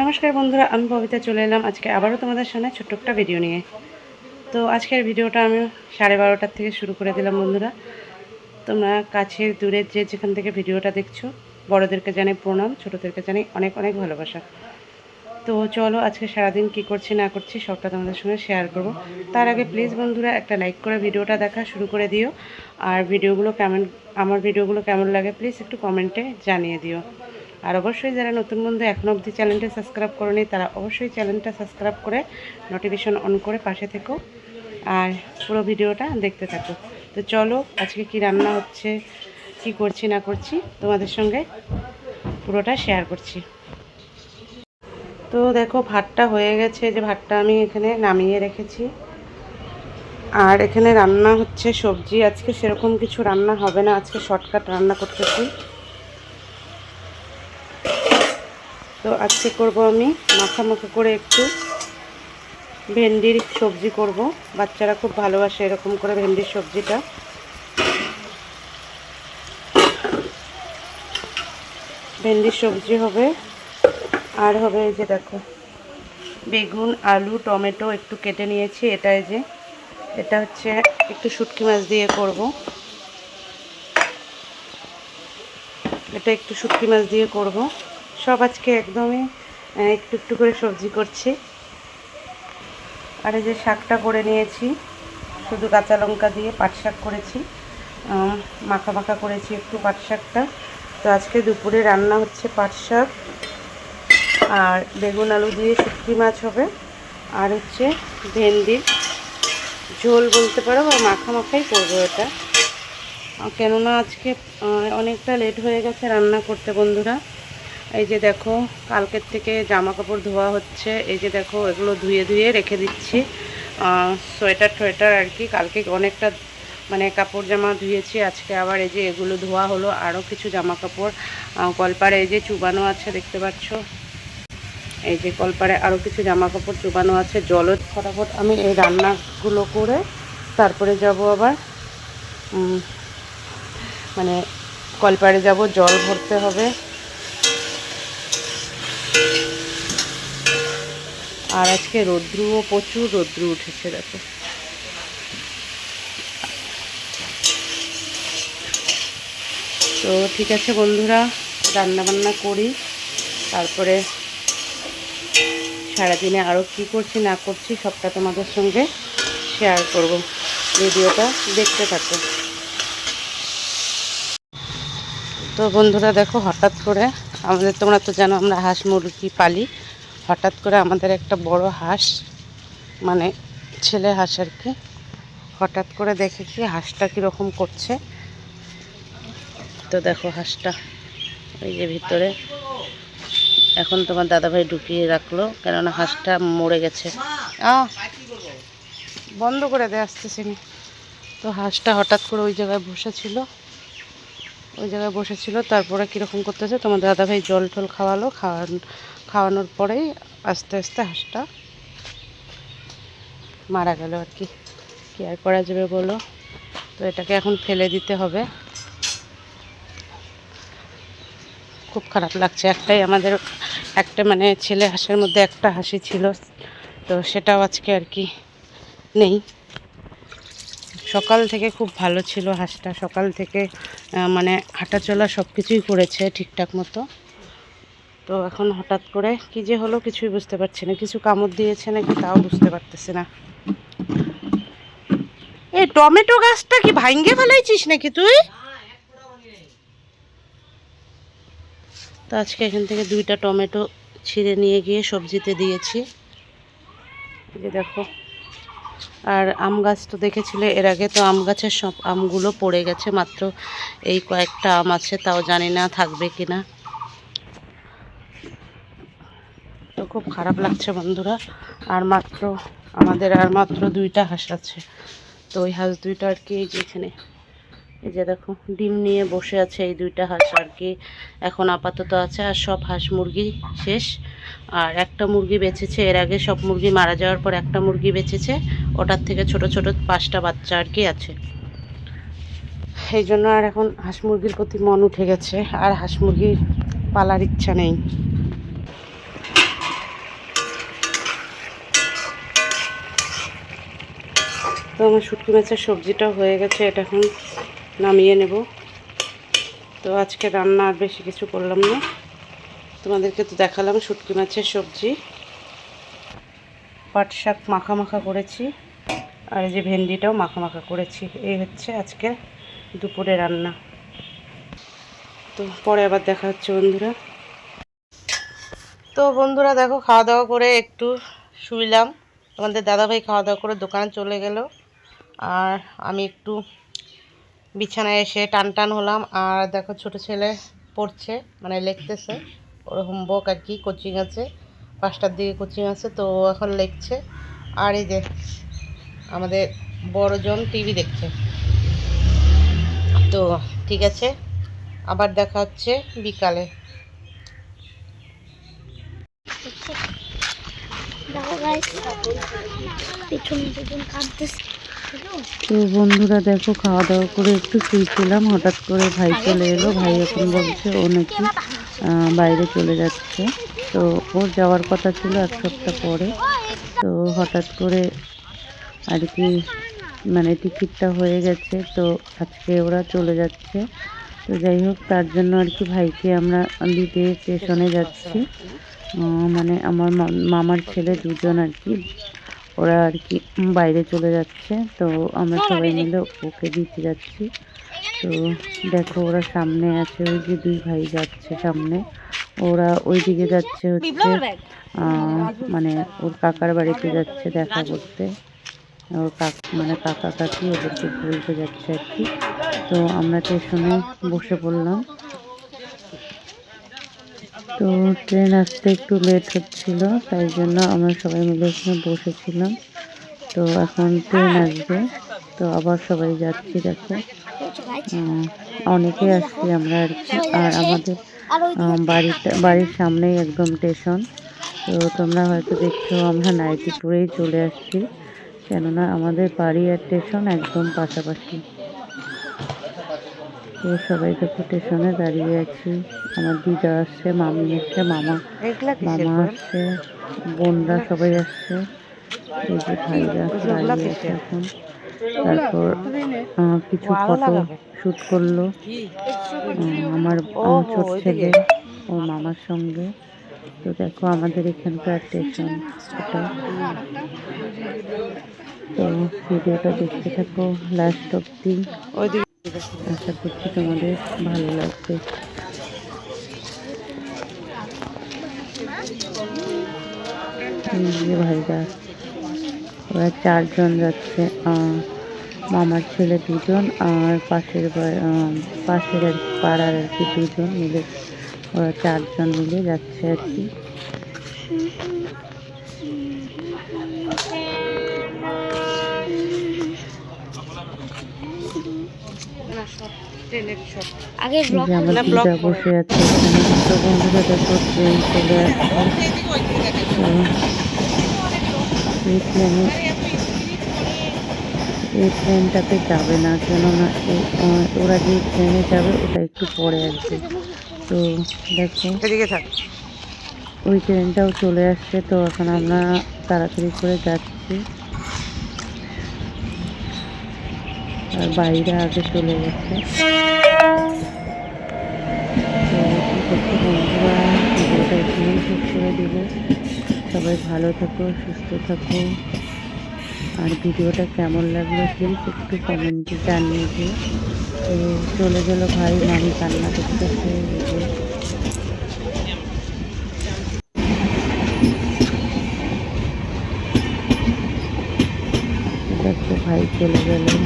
নমস্কার বন্ধুরা, আমি ববিতা চলে এলাম। আজকে আবারও তোমাদের সামনে ছোট্ট একটা ভিডিও নিয়ে। তো আজকের ভিডিওটা আমি সাড়ে বারোটার থেকে শুরু করে দিলাম বন্ধুরা। তোমরা কাছের দূরের যে যেখান থেকে ভিডিওটা দেখছ, বড়োদেরকে জানাই প্রণাম, ছোটোদেরকে জানাই অনেক অনেক ভালোবাসা। তো চলো আজকে সারাদিন কি করছি না করছি সবটা তোমাদের সঙ্গে শেয়ার করব। তার আগে প্লিজ বন্ধুরা একটা লাইক করে ভিডিওটা দেখা শুরু করে দিও। আর ভিডিওগুলো কেমন, আমার ভিডিওগুলো কেমন লাগে প্লিজ একটু কমেন্টে জানিয়ে দিও। আর অবশ্যই যারা নতুন বন্ধু এখনও অবধি চ্যানেলটা সাবস্ক্রাইব করেনি, তারা অবশ্যই চ্যানেলটা সাবস্ক্রাইব করে নোটিফিকেশন অন করে পাশে থেকো আর পুরো ভিডিওটা দেখতে থাকো। তো চলো, আজকে কি রান্না হচ্ছে, কি করছি, না করছি তোমাদের সঙ্গে পুরোটা শেয়ার করছি। তো দেখো, ভাতটা হয়ে গেছে যে ভাতটা আমি এখানে নামিয়ে রেখেছি। আর এখানে রান্না হচ্ছে সবজি, আজকে সেরকম কিছু রান্না হবে না, আজকে শর্টকাট রান্না করতেছি। তো আজকে করব আমি মাখা মাখা করে একটু ভেন্ডির সবজি করব। বাচ্চারা খুব ভালোবাসে এরকম করে ভেন্ডির সবজিটা। ভেন্ডির সবজি হবে, আর হবে এই যে দেখো, বেগুন, আলু, টমেটো একটু কেটে নিয়েছি, এটা এই যে, এটা হচ্ছে একটু শুটকি মাছ দিয়ে করব। এটা একটু শুটকি মাছ দিয়ে করব। সব আজকে একদমই একটু একটু করে সবজি করছি। আর এই যে শাকটা করে নিয়েছি, শুধু কাঁচা লঙ্কা দিয়ে পাট শাক করেছি মাখা মাখা করেছি একটু পাট শাকটা। তো আজকে দুপুরে রান্না হচ্ছে পাট শাক, আর বেগুন আলু দিয়ে শুটকি মাছ হবে, আর হচ্ছে ভেন্ডির ঝোল বলতে পারো বা মাখা মাখাই করব এটা। কেননা আজকে অনেকটা লেট হয়ে গেছে রান্না করতে বন্ধুরা। এই যে দেখো, কালকের থেকে জামা কাপড় ধোয়া হচ্ছে। এই যে দেখো, এগুলো ধুয়ে ধুয়ে রেখে দিচ্ছি। সোয়েটার টোয়েটার আর কি, কালকে অনেকটা মানে কাপড় জামা ধুয়েছি, আজকে আবার এই যে এগুলো ধোয়া হলো আরও কিছু জামা কাপড় কলপারে এই যে চুবানো আছে, দেখতে পাচ্ছ? এই যে কলপারে আরও কিছু জামা কাপড় চুবানো আছে, জলও ফটাফট আমি এই রান্নাগুলো করে তারপরে যাব আবার মানে কলপারে যাব, জল ভরতে হবে। আর আজকে রৌদ্রুও প্রচুর রৌদ্রু উঠেছে, দেখো। তো ঠিক আছে বন্ধুরা রান্না বান্না করি, তারপরে সারাদিনে আরও কি করছি, না করছি, সবটা তোমাদের সঙ্গে শেয়ার করব। ভিডিওটা দেখতে থাকো। তো বন্ধুরা, দেখো হঠাৎ করে, আমাদের তোমরা তো জানো আমরা হাঁস মুরগি পালি। হঠাৎ করে আমাদের একটা বড় হাঁস মানে ছেলে হাঁস আর কি, হঠাৎ করে দেখেছি হাঁসটা কীরকম করছে। তো দেখো হাঁসটা ওই যে ভিতরে। এখন তোমার দাদাভাই ঢুকিয়ে রাখল, কেননা হাঁসটা মরে গেছে। বন্ধ করে দিয়ে আসতেছি। তো হাঁসটা হঠাৎ করে ওই জায়গায় বসেছিল। ওই জায়গায় বসেছিল, তারপরে কীরকম করতেছে, তোমার দাদাভাই জল টল খাওয়ালো, খাওয়ান খাওয়ানোর পরেই আস্তে আস্তে হাঁসটা মারা গেল আর কি। কী আর করা যাবে বলো? তো এটাকে এখন ফেলে দিতে হবে। খুব খারাপ লাগছে। একটাই আমাদের, একটা মানে ছেলে হাঁসের মধ্যে একটা হাসি ছিল। তো সেটাও আজকে আর কি নেই। সকাল থেকে খুব ভালো ছিল হাঁসটা। সকাল থেকে মানে হাঁটাচলা সব কিছুই করেছে ঠিকঠাক মতো। তো এখন হঠাৎ করে কি যে হলো কিছুই বুঝতে পারছি না। কিছু কামড় দিয়েছে নাকি তাও বুঝতে পারতেছি না। এই টমেটো গাছটা কি ভাঙ্গে ফেলাইছিস নাকি তুই? তো আজকে এখান থেকে দুইটা টমেটো ছিঁড়ে নিয়ে গিয়ে সবজিতে দিয়েছি। যে দেখো। আর আম গাছ তো দেখেছিলে, এর আগে তো আম গাছের সব আমগুলো পড়ে গেছে, মাত্র এই কয়েকটা আম আছে, তাও জানি না থাকবে কি না তো খুব খারাপ লাগছে বন্ধুরা। আর মাত্র আমাদের আর মাত্র দুইটা হাঁস আছে। তো ওই হাঁস দুইটা আর কি এই যে এখানে। এই যে দেখো, ডিম নিয়ে বসে আছে এই দুইটা হাঁস আর কি। এখন আপাতত আছে আর সব হাঁস মুরগি শেষ। আর একটা মুরগি বেঁচেছে, এর আগে সব মুরগি মারা যাওয়ার পর একটা মুরগি বেঁচেছে। ওটার থেকে ছোট ছোট পাঁচটা বাচ্চা আর কি আছে। এই জন্য আর এখন হাঁস মুরগির প্রতি মন উঠে গেছে। আর হাঁস মুরগি পালার ইচ্ছা নেই। তো আমার শুটকি মাছের সবজিটাও হয়ে গেছে, এটা এখন নামিয়ে নেব। তো আজকে রান্না আর বেশি কিছু করলাম না। তোমাদেরকে তো দেখালাম শুটকি মাছের সবজি। পাট শাক মাখা মাখা করেছি, আর এই যে ভেন্ডিটাও মাখা মাখা করেছি। এই হচ্ছে আজকে দুপুরে রান্না। তো পরে আবার দেখা হচ্ছে বন্ধুরা। তো বন্ধুরা দেখো, খাওয়া দাওয়া করে একটু শুইলাম। আমাদের দাদাভাই খাওয়া দাওয়া করে দোকানে চলে গেল। আর আমি একটু বিছানায় এসে টান টান হলাম। আর দেখো ছোট ছেলে পড়ছে মানে লিখতেছে। ওর হোমওয়ার্ক আর কি কোচিং আছে। পাঁচটার দিকে কোচিং আছে, তো এখন লিখছে। আর এই যে আমাদের বড়জন টিভি দেখছে। তো ঠিক আছে, আবার দেখা হচ্ছে বিকালে। পিছন পিছন কাঁদতেছে। তো বন্ধুরা দেখো, খাওয়া দাওয়া করে একটু শুয়েছিলাম হঠাৎ করে ভাই চলে এলো। ভাই এখন বলছে ও নাকি বাইরে চলে যাচ্ছে। তো ওর যাওয়ার কথা ছিল এক সপ্তাহ পরে। তো হঠাৎ করে আর কি মানে টিকিটটা হয়ে গেছে। তো আজকে ওরা চলে যাচ্ছে। তো যাই হোক, তার জন্য আর কি ভাইকে আমরা দিতে স্টেশনে যাচ্ছি। মানে আমার মামার ছেলে দুজন আর কি। ওরা আর কি বাইরে চলে যাচ্ছে। তো আমরা সবাই মিলে ওকে দিতে যাচ্ছি। তো দেখো ওরা সামনে আছে ওই যে দুই ভাই যাচ্ছে সামনে। ওরা ওই দিকে যাচ্ছে হচ্ছে মানে ওর কাকার বাড়িতে যাচ্ছে দেখা করতে। ওর কাক মানে কাকা কাকি ওদেরকে বলতে যাচ্ছে আর কি। তো আমরা স্টেশনে বসে পড়লাম। তো ট্রেন আসতে একটু লেট হচ্ছিল তাই জন্য আমরা সবাই মিলে এখানে বসেছিলাম। তো এখন ট্রেন আসবে তো আবার সবাই যাচ্ছি দেখো। উম, অনেকেই আসছি আমরা আর কি। আর আমাদের বাড়িটা বাড়ির সামনেই একদম স্টেশন তো তোমরা হয়তো দেখছ আমরা নাইটি পরেই চলে আসছি। কেননা আমাদের বাড়ি আর স্টেশন একদম পাশাপাশি। তো সবাই দেখো স্টেশনে দাঁড়িয়ে আছি। আমার দিদা আসছে মামি আসছে মামা মামা আসছে বোনরা সবাই আসছে। এই যে ভাইরা দাঁড়িয়ে আছে এখন। তারপর কিছু ফটো শ্যুট করল। আমার আমার ছোট ছেলে ও মামার সঙ্গে। তো দেখো আমাদের এখানকার স্টেশন এটা। তো ভিডিওটা দেখতে থাকো লাস্ট অব্দি আশা করছি তোমাদের ভালো লাগবে। ভাইরা, ওরা চারজন যাচ্ছে মামার ছেলে দুজন আর পাশের পাশের পাড়ার আর কি দুজন মিলে, ওরা চারজন মিলে যাচ্ছে আর কি। আগে এই ব্লক যে আমার দিদা বসে আছে তো বন্ধুরা দেখো ট্রেন চলে এই ট্রেনে এই ট্রেনটাতে যাবে না কেননা ওরা যে ট্রেনে যাবে ওটা একটু পরে আসবে। তো দেখো থাক। ওই ট্রেনটাও চলে আসছে। তো এখন আমরা তাড়াতাড়ি করে যাচ্ছি। আর বাইরে আগে চলে গেছে। দিব সবাই ভালো থাকো, সুস্থ থাকো। আর ভিডিওটা কেমন লাগল প্লিজ একটু কমেন্টে জানিয়ে দিও। চলে গেল ভাই মামি কান্না করতেছে। ভাই চলে গেলেন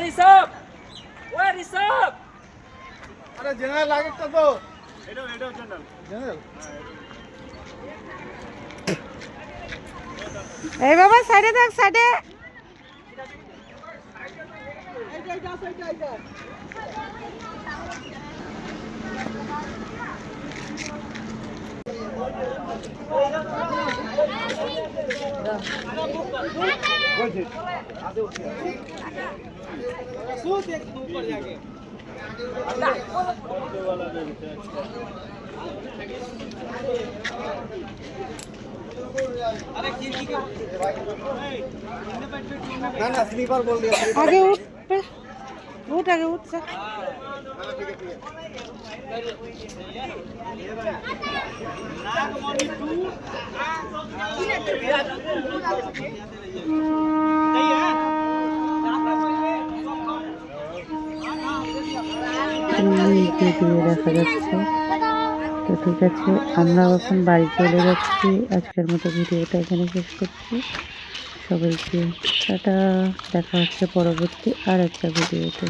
Where is up? Where is up? আরে জেনারেল লাগেজটা তো এই বাবা সাইডে থাক সাইডে আগে উঠ বে। উঠ আগে উঠ যা দেখা যাচ্ছে। তো ঠিক আছে আমরা এখন বাড়ি চলে যাচ্ছি। আজকের মতো ভিডিওটা এখানে শেষ করছি। সবাইকে টাটা, দেখা হচ্ছে পরবর্তী আর একটা ভিডিওতে।